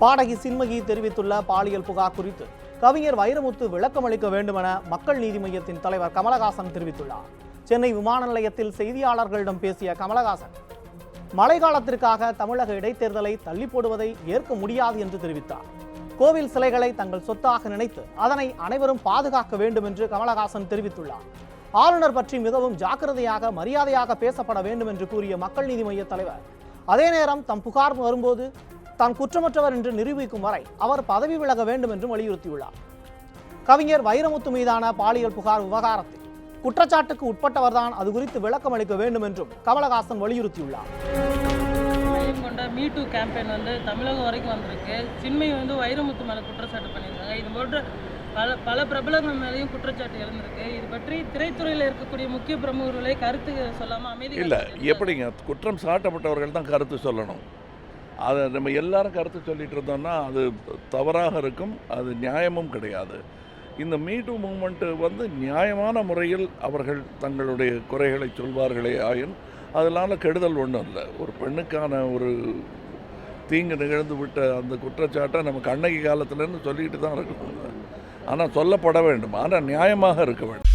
பாடகி சின்மகி தெரிவித்துள்ள பாலியல் புகார் குறித்து கவிஞர் வைரமுத்து விளக்கம் அளிக்க வேண்டுமென மக்கள் நீதி மையத்தின் தலைவர் கமலஹாசன் தெரிவித்துள்ளார். சென்னை விமான நிலையத்தில் செய்தியாளர்களிடம் பேசிய கமலஹாசன் மழை காலத்திற்காக தமிழக இடைத்தேர்தலை தள்ளி போடுவதை ஏற்க முடியாது என்று தெரிவித்தார். கோவில் சிலைகளை தங்கள் சொத்தாக நினைத்து அதனை அனைவரும் பாதுகாக்க வேண்டும் என்று கமலஹாசன் தெரிவித்துள்ளார். ஆளுநர் பற்றி மிகவும் ஜாக்கிரதையாக மரியாதையாக பேசப்பட வேண்டும் என்று கூறிய மக்கள் நீதி மய்ய தலைவர் அதே நேரம் தம் புகார் வரும்போது தான் குற்றமற்றவர் என்று நிரூபிக்கும் வரை அவர் பதவி விலக வேண்டும் என்றும் வலியுறுத்தியுள்ளார். கவிஞர் வைரமுத்து மீதான பாலியல் புகார் விவகாரத்தில் குற்றச்சாட்டுக்கு உட்பட்டவர்தான் அது குறித்து விளக்கம் அளிக்க வேண்டும் என்றும் கமலஹாசன் வலியுறுத்தியுள்ளார். கொண்ட மீ டூ கேம்பெயின் வந்து தமிழகம் வரைக்கும் வந்திருக்கு. சின்மை வந்து வைரமுத்து மேலே குற்றச்சாட்டு பண்ணியிருக்காங்க இது போன்ற பல பல பிரபலங்கள் மேலேயும் குற்றச்சாட்டு எழுந்திருக்கு. இது பற்றி திரைத்துறையில் இருக்கக்கூடிய முக்கிய பிரமுகர்களை கருத்து சொல்லாமல் அமைதி இல்லை. எப்படிங்க? குற்றம் சாட்டப்பட்டவர்கள் தான் கருத்து சொல்லணும். அதை நம்ம எல்லாரும் கருத்து சொல்லிட்டு இருந்தோம்னா அது தவறாக இருக்கும் அது நியாயமும் கிடையாது. இந்த மீட்டு மூமெண்ட்டு வந்து நியாயமான முறையில் அவர்கள் தங்களுடைய குறைகளை சொல்வார்களே ஆயின் அதனால் கெடுதல் ஒன்றும் இல்லை. ஒரு பெண்ணுக்கான ஒரு தீங்கு நிகழ்ந்து விட்ட அந்த குற்றச்சாட்டை நம்ம கண்ணகி காலத்துலேருந்து சொல்லிக்கிட்டு தான் இருக்கணும் ஆனால் சொல்லப்பட வேண்டும். ஆனால் நியாயமாக இருக்க வேண்டும்.